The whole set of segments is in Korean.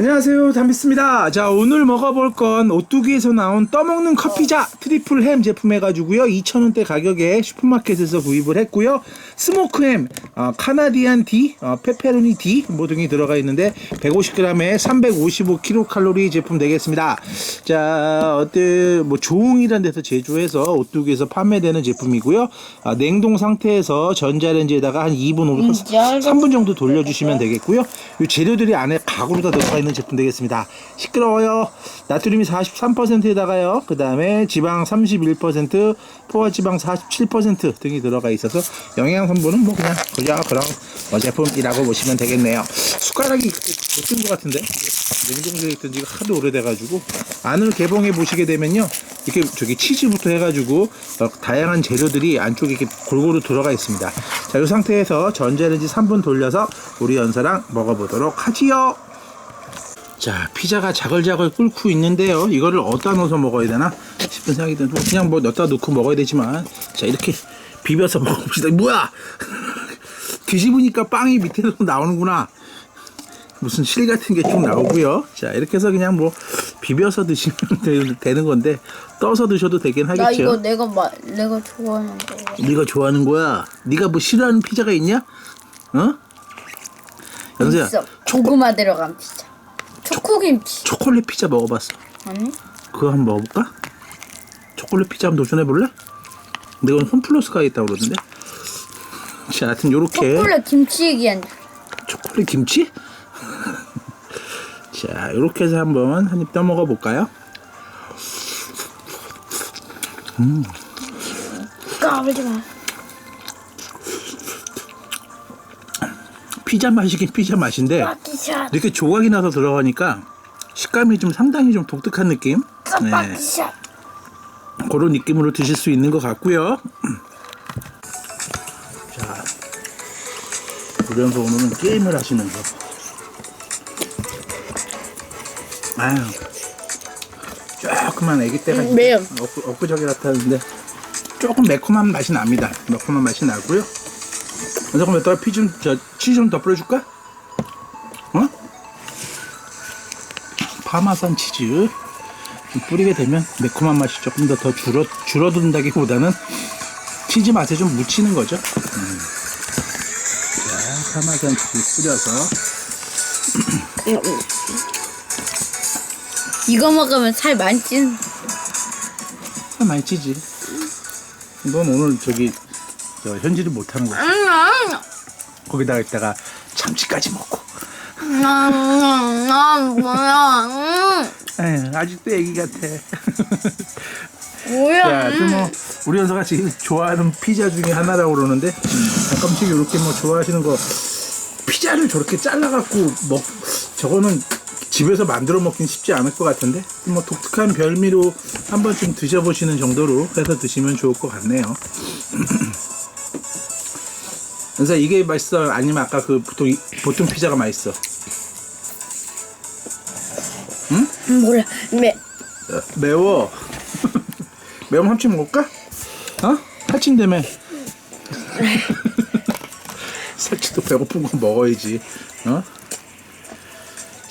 안녕하세요. 담비스입니다. 자 오늘 먹어볼 건 오뚜기에서 나온 떠먹는 커피자 트리플 햄 제품 해가지고요. 2,000원대 가격에 슈퍼마켓에서 구입을 했고요. 스모크 햄 어, 카나디안 D 어, 페페로니 D 뭐 등이 들어가 있는데 150g에 355kcal 제품 되겠습니다. 자 어때? 뭐 조웅이라는 데서 제조해서 오뚜기에서 판매되는 제품이고요. 아, 냉동 상태에서 전자레인지에다가 한 2분 5분 진짜? 3분 정도 돌려주시면 되겠고요. 이 재료들이 안에 가구로 다 들어가 있는 제품 되겠습니다. 시끄러워요. 나트륨이 43%에다가요. 그 다음에 지방 31%, 포화지방 47% 등이 들어가 있어서 영양 성분은 뭐 그냥 그저 그런 뭐 제품이라고 보시면 되겠네요. 숟가락이 못쓴것 같은데 냉동실에 있던 지가 하도 오래돼가지고 안을 개봉해 보시게 되면요 이렇게 저기 치즈부터 해가지고 어, 다양한 재료들이 안쪽에 이렇게 골고루 들어가 있습니다. 자, 이 상태에서 전자레인지 3분 돌려서 우리 연사랑 먹어보도록 하지요. 자, 피자가 자글자글 끓고 있는데요. 이거를 어디다 넣어서 먹어야 되나 싶은 생각이 드는데 뭐 그냥 뭐 넣다 넣고 먹어야 되지만 자, 이렇게 비벼서 먹어봅시다. 뭐야? 뒤집으니까 빵이 밑에서 나오는구나. 무슨 실 같은 게쭉 나오고요. 자, 이렇게 해서 그냥 뭐 비벼서 드시면 되- 되는 건데 떠서 드셔도 되긴 나 이거 하겠죠. 내가 마, 내가 좋아하는 거. 네가 좋아하는 거야. 네가 뭐 싫어하는 피자가 있냐? 어? 연수야, 있어. 고구마 들어간 피자. 초코김치. 초콜릿 피자 먹어봤어. 아니? 그거 한번 먹어볼까? 초콜릿 피자 한번 도전해볼래? 근데 이건 홈플러스가 있다고 그러던데. 자, 하여튼 요렇게 초콜릿 김치 얘기한. 초콜릿 김치? 자, 요렇게 해서 한번 한 입 떠먹어 볼까요? 까불지 마. 피자 맛이긴 피자 맛인데 파티샷. 이렇게 조각이 나서 들어가니까 식감이 좀 상당히 좀 독특한 느낌. 네. 그런 느낌으로 드실 수 있는 것 같고요. 자, 그러면서 오늘은 게임을 하시면서 아유 조그만 아기 때가 음, 매요. 엊그, 엊그저께 같았는데 조금 매콤한 맛이 납니다. 매콤한 맛이 나고요. 잠깐만 여기다가 피좀 저 치즈 좀 더 뿌려줄까? 어? 파마산 치즈 좀 뿌리게 되면 매콤한 맛이 조금 더, 더 줄어, 줄어든다기보다는 치즈 맛에 좀 묻히는 거죠. 음. 자, 파마산 치즈 뿌려서 이거 먹으면 살 많이 찐. 살 많이 찌지. 이건 오늘 저기 저 현질을 못하는 거야. 음, 거기다가 있다가 참치까지 먹고. 음, 음, 뭐야? 에휴, 아직도 애기 같아. 음, 뭐야? 자, 뭐 우리 연서가 제일 좋아하는 피자 중에 하나라고 그러는데 음, 가끔씩 이렇게 뭐 좋아하시는 거 피자를 저렇게 잘라갖고 먹 저거는 집에서 만들어 먹긴 쉽지 않을 것 같은데 뭐 독특한 별미로 한 번쯤 드셔보시는 정도로 해서 드시면 좋을 것 같네요. 그래서 이게 맛있어 아니면 아까 그 보통 이- 보통 피자가 맛있어? 음, 몰라. 매. 어, 매워. 매운 한치 먹을까? 어? 살찐다며. 살찌도 배고픈 거 먹어야지. 어?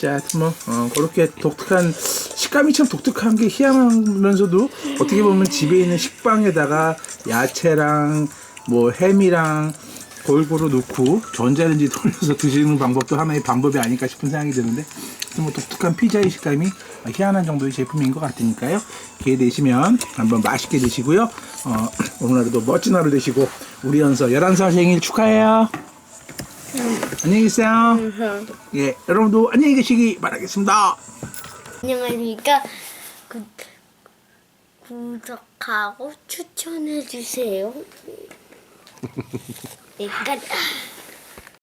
자, 뭐, 어, 그렇게 독특한, 식감이 참 독특한 게 희한하면서도 어떻게 보면 집에 있는 식빵에다가 야채랑 뭐 햄이랑 골고루 넣고 전자레인지 돌려서 드시는 방법도 하나의 방법이 아닐까 싶은 생각이 드는데 뭐 독특한 피자의 식감이 희한한 정도의 제품인 것 같으니까요. 기회 되시면 한번 맛있게 드시고요. 어, 오늘 하루도 멋진 하루 되시고 우리 연서 11살 생일 축하해요. 안녕히 계세요. 예 여러분도 안녕히 계시기 바라겠습니다. 안녕하십니까. 구, 구독하고 추천해 주세요. 여기까지.